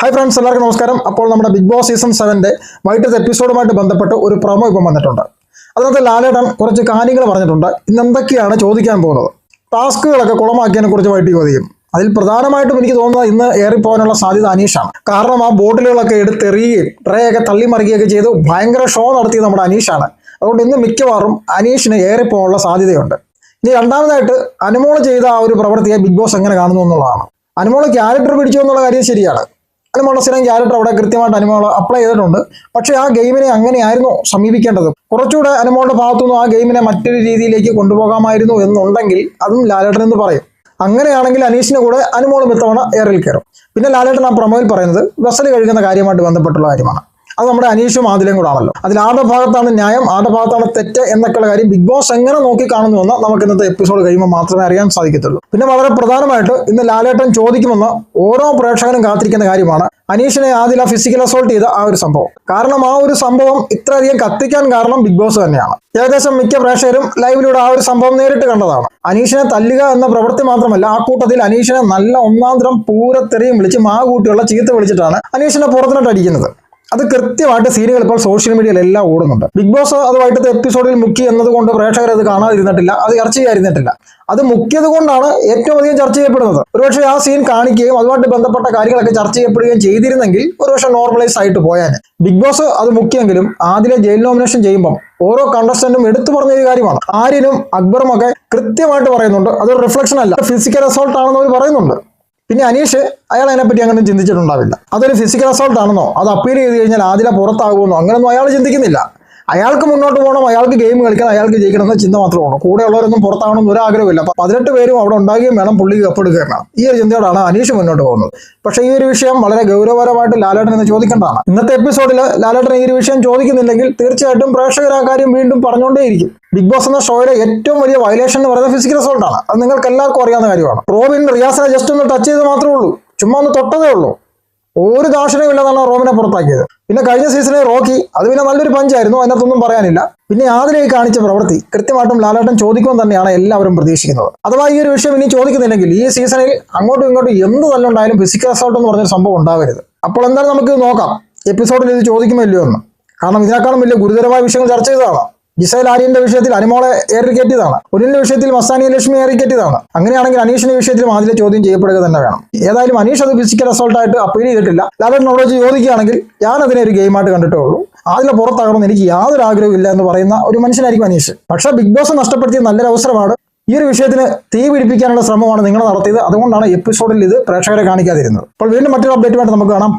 Hi friends എല്ലാവർക്കും നമസ്കാരം. അപ്പോൾ നമ്മുടെ ബിഗ് ബോസ് സീസൺ സെവന്റെ വൈകിട്ടത്തെ എപ്പിസോഡുമായിട്ട് ബന്ധപ്പെട്ട് ഒരു പ്രൊമോ ഇപ്പം വന്നിട്ടുണ്ട്. അതിനകത്ത് ലാലേട്ടൻ കുറച്ച് കാര്യങ്ങൾ പറഞ്ഞിട്ടുണ്ട്. ഇന്ന് എന്തൊക്കെയാണ് ചോദിക്കാൻ പോകുന്നത്? ടാസ്കുകളൊക്കെ കുളമാക്കിയതിനെ കുറിച്ച് വൈകിട്ട് ചോദിക്കും. അതിൽ പ്രധാനമായിട്ടും എനിക്ക് തോന്നുന്നത് ഇന്ന് ഏറിപ്പോകാനുള്ള സാധ്യത അനീഷാണ്. കാരണം ആ ബോട്ടിലുകളൊക്കെ എടുത്തെറിയുകയും ട്രേയൊക്കെ തള്ളിമറിക്കുകയൊക്കെ ചെയ്ത് ഭയങ്കര ഷോ നടത്തിയത് നമ്മുടെ അനീഷാണ്. അതുകൊണ്ട് ഇന്ന് മിക്കവാറും അനീഷിന് ഏറിപ്പോകാനുള്ള സാധ്യതയുണ്ട്. ഇനി രണ്ടാമതായിട്ട് അനുമോൾ ചെയ്ത ആ ഒരു പ്രവൃത്തിയെ ബിഗ് ബോസ് എങ്ങനെ കാണുന്നു എന്നുള്ളതാണ്. അനുമോൾ ക്യാരക്ടർ പിടിച്ചു എന്നുള്ള കാര്യം ശരിയാണ്. അനുമോളുടെ സ്ഥിരം ക്യാരക്ടർ അവിടെ കൃത്യമായിട്ട് അനുമോൾ അപ്ലൈ ചെയ്തിട്ടുണ്ട്. പക്ഷെ ആ ഗെയിമിനെ അങ്ങനെയായിരുന്നു സമീപിക്കേണ്ടത്. കുറച്ചുകൂടെ അനുമോളുടെ ഭാഗത്തുനിന്ന് ആ ഗെയിമിനെ മറ്റൊരു രീതിയിലേക്ക് കൊണ്ടുപോകാമായിരുന്നു എന്നുണ്ടെങ്കിൽ അതും ലാലേട്ടൻ എന്ന് പറയും. അങ്ങനെയാണെങ്കിൽ അനീഷിന് കൂടെ അനുമോളും ഇത്തവണ എയറിൽ കയറും. പിന്നെ ലാലേട്ടൻ ആ പ്രൊമോയിൽ പറയുന്നത് വെസൽ കഴുകുന്ന കാര്യമായിട്ട് ബന്ധപ്പെട്ടുള്ള കാര്യമാണ്. അത് നമ്മുടെ അനീഷും ആദിലയും കൂടെ ആണല്ലോ. അതിൽ ആരുടെ ഭാഗത്താണ് ന്യായം ആരുടെ ഭാഗത്താണ് തെറ്റ് എന്നൊക്കെയുള്ള കാര്യം ബിഗ് ബോസ് എങ്ങനെ നോക്കി കാണുന്നു കാണുന്നുവെന്ന് നമുക്ക് ഇന്നത്തെ എപ്പിസോഡ് കഴിയുമ്പോൾ മാത്രമേ അറിയാൻ സാധിക്കത്തുള്ളൂ. പിന്നെ വളരെ പ്രധാനമായിട്ട് ഇന്ന് ലാലേട്ടൻ ചോദിക്കുമെന്ന് ഓരോ പ്രേക്ഷകനും കാത്തിരിക്കുന്ന കാര്യമാണ് അനീഷിനെ ആദില ഫിസിക്കൽ അസോൾട്ട് ചെയ്ത ആ ഒരു സംഭവം. കാരണം ആ ഒരു സംഭവം ഇത്രയധികം കത്തിക്കാൻ കാരണം ബിഗ് ബോസ് തന്നെയാണ്. ഏകദേശം മിക്ക പ്രേക്ഷകരും ലൈവിലൂടെ ആ ഒരു സംഭവം നേരിട്ട് കണ്ടതാണ്. അനീഷിനെ തല്ലുക എന്ന പ്രവൃത്തി മാത്രമല്ല ആ കൂട്ടത്തിൽ അനീഷിനെ നല്ല ഒന്നാന്തരം പൂരത്തെറിയും വിളിച്ച് മാ കൂട്ടിയുള്ള ചീത്ത വിളിച്ചിട്ടാണ് അനീഷിനെ പുറത്തിനോട്ട് അടിക്കുന്നത്. അത് കൃത്യമായിട്ട് സീനുകൾ ഇപ്പോൾ സോഷ്യൽ മീഡിയയിൽ എല്ലാം ഓടുന്നുണ്ട്. ബിഗ് ബോസ് അതുമായിട്ട് എപ്പിസോഡിൽ മുക്കി എന്നതുകൊണ്ട് പ്രേക്ഷകർ അത് കാണാതിരുന്നിട്ടില്ല അത് ചർച്ച ചെയ്യാതിരുന്നിട്ടില്ല. അത് മുക്കിയത് കൊണ്ടാണ് ഏറ്റവും അധികം ചർച്ച ചെയ്യപ്പെടുന്നത്. ഒരുപക്ഷെ ആ സീൻ കാണിക്കുകയും അതുമായിട്ട് ബന്ധപ്പെട്ട കാര്യങ്ങളൊക്കെ ചർച്ച ചെയ്യപ്പെടുകയും ചെയ്തിരുന്നെങ്കിൽ ഒരുപക്ഷെ നോർമലൈസ് ആയിട്ട് പോയാൽ ബിഗ് ബോസ് അത് മുക്കിയെങ്കിലും ആദ്യം ജയിൽ നോമിനേഷൻ ചെയ്യുമ്പം ഓരോ കണ്ടസ്റ്റന്റും എടുത്തു പറഞ്ഞ ഒരു കാര്യമാണ്. ആര്യനും അക്ബറും ഒക്കെ കൃത്യമായിട്ട് പറയുന്നുണ്ട്. അതൊരു റിഫ്ലക്ഷൻ അല്ല. ഫിസിക്കൽ അസോൾട്ട് ആണെന്ന് അവർ പറയുന്നുണ്ട്. പിന്നെ അനീഷ് അയാൾ അതിനെപ്പറ്റി അങ്ങനെ ചിന്തിച്ചിട്ടുണ്ടാവില്ല. അതൊരു ഫിസിക്കൽ അസോൾട്ട് ആണെന്നോ അത് അപ്പീൽ ചെയ്ത് കഴിഞ്ഞാൽ ആദില പുറത്താകുമെന്നോ അങ്ങനെയൊന്നും അയാൾ ചിന്തിക്കുന്നില്ല. അയാൾക്ക് മുന്നോട്ട് പോകണം അയാൾക്ക് ഗെയിം കളിക്കണം അയാൾക്ക് ജയിക്കണം എന്ന ചിന്ത മാത്രമേ ഉള്ളൂ. കൂടെ ഉള്ളവരൊന്നും പുറത്താവണമെന്ന് ഒരു ആഗ്രഹമില്ല അപ്പം പതിനെട്ട് പേരും അവിടെ ഉണ്ടാകുകയും വേണം പുള്ളി കപ്പെടുക്കുകയും വേണം ഈ ഒരു ചിന്തയോടാണ് അനീഷ് മുന്നോട്ട് പോകുന്നത്. പക്ഷേ ഈ ഒരു വിഷയം വളരെ ഗൗരവപരമായിട്ട് ലാലേട്ടൻ എന്ന് ചോദിക്കേണ്ടതാണ്. ഇന്നത്തെ എപ്പിസോഡിൽ ലാലേട്ടൻ ഈ ഒരു വിഷയം ചോദിക്കുന്നില്ലെങ്കിൽ തീർച്ചയായിട്ടും പ്രേക്ഷകർ കാര്യം വീണ്ടും പറഞ്ഞുകൊണ്ടേയിരിക്കും. ബിഗ് ബോസ് എന്ന ഷോയിലെ ഏറ്റവും വലിയ വയലേഷൻ എന്ന് പറയുന്നത് ഫിസിക്കൽ അസോൾട്ട് ആണ്. അത് നിങ്ങൾക്ക് എല്ലാവർക്കും അറിയാവുന്ന കാര്യമാണ്. റോബിൻ റിയാസിനെ ജസ്റ്റ് ഒന്ന് ടച്ച് ചെയ്ത് മാത്രമേ ഉള്ളൂ. ചുമ്മാ ഒന്ന് തൊട്ടതേ ഉള്ളൂ. ഒരു ദാക്ഷിണ്യം ഇല്ലെന്നാണ് റോമിനെ പുറത്താക്കിയത്. പിന്നെ കഴിഞ്ഞ സീസണിൽ റോക്കി അത് പിന്നെ നല്ലൊരു പഞ്ചായിരുന്നു അതിനകത്തൊന്നും പറയാനില്ല. പിന്നെ ആദിലേക്ക് കാണിച്ച പ്രവൃത്തി കൃത്യമായിട്ടും ലാലാട്ടൻ ചോദിക്കുമെന്ന് തന്നെയാണ് എല്ലാവരും പ്രതീക്ഷിക്കുന്നത്. അഥവാ ഈ ഒരു വിഷയം ഇനി ചോദിക്കുന്നില്ലെങ്കിൽ ഈ സീസണിൽ അങ്ങോട്ടും ഇങ്ങോട്ടും എന്ത് തല്ലുണ്ടായാലും ഫിസിക്കൽ അസോൾട്ട് എന്ന് പറഞ്ഞൊരു സംഭവം ഉണ്ടാവരുത്. അപ്പോൾ എന്തായാലും നമുക്ക് നോക്കാം. എപ്പിസോഡിൽ ഇത് ചോദിക്കുമല്ലോ എന്ന്. കാരണം ഇതിനേക്കാളും വലിയ ഗുരുതരമായ വിഷയങ്ങൾ ചർച്ച ചെയ്തതാണ്. ജിസൈൽ ആര്യന്റെ വിഷയത്തിൽ അനുമോളെ ഏറി കയറ്റിയതാണ് ഒരിന്റെ വിഷയത്തിൽ മസ്താനി ലക്ഷ്മി ഏറി കയറ്റിയതാണ് അങ്ങനെയാണെങ്കിൽ അനീഷിന്റെ വിഷയത്തിൽ ആദ്യം ചോദ്യം ചെയ്യപ്പെടുക തന്നെ വേണം. ഏതായാലും അനീഷ് അത് ഫിസിക്കൽ അസോൾട്ട് ആയിട്ട് അപ്പീൽ ചെയ്തിട്ടില്ല. വെച്ച് ചോദിക്കുകയാണെങ്കിൽ ഞാൻ അതിനെ ഒരു ഗെയിമായിട്ട് കണ്ടിട്ടേ ഉള്ളൂ. അതിലെ പുറത്താകണമെന്ന് എനിക്ക് യാതൊരു ആഗ്രഹവും ഇല്ല എന്ന് പറയുന്ന ഒരു മനുഷ്യനായിരിക്കും അനീഷ്. പക്ഷേ ബിഗ് ബോസ് നഷ്ടപ്പെടുത്തിയ നല്ലൊരു അവസരമാണ് ഈ ഒരു വിഷയത്തിന് തീ പിടിപ്പിക്കാനുള്ള ശ്രമമാണ് നിങ്ങൾ നടത്തിയത്. അതുകൊണ്ടാണ് എപ്പിസോഡിൽ ഇത് പ്രേക്ഷകരെ കാണിക്കാതിരുന്നത്. അപ്പോൾ വീണ്ടും മറ്റൊരു അപ്ഡേറ്റുമായിട്ട് നമുക്ക് കാണാം.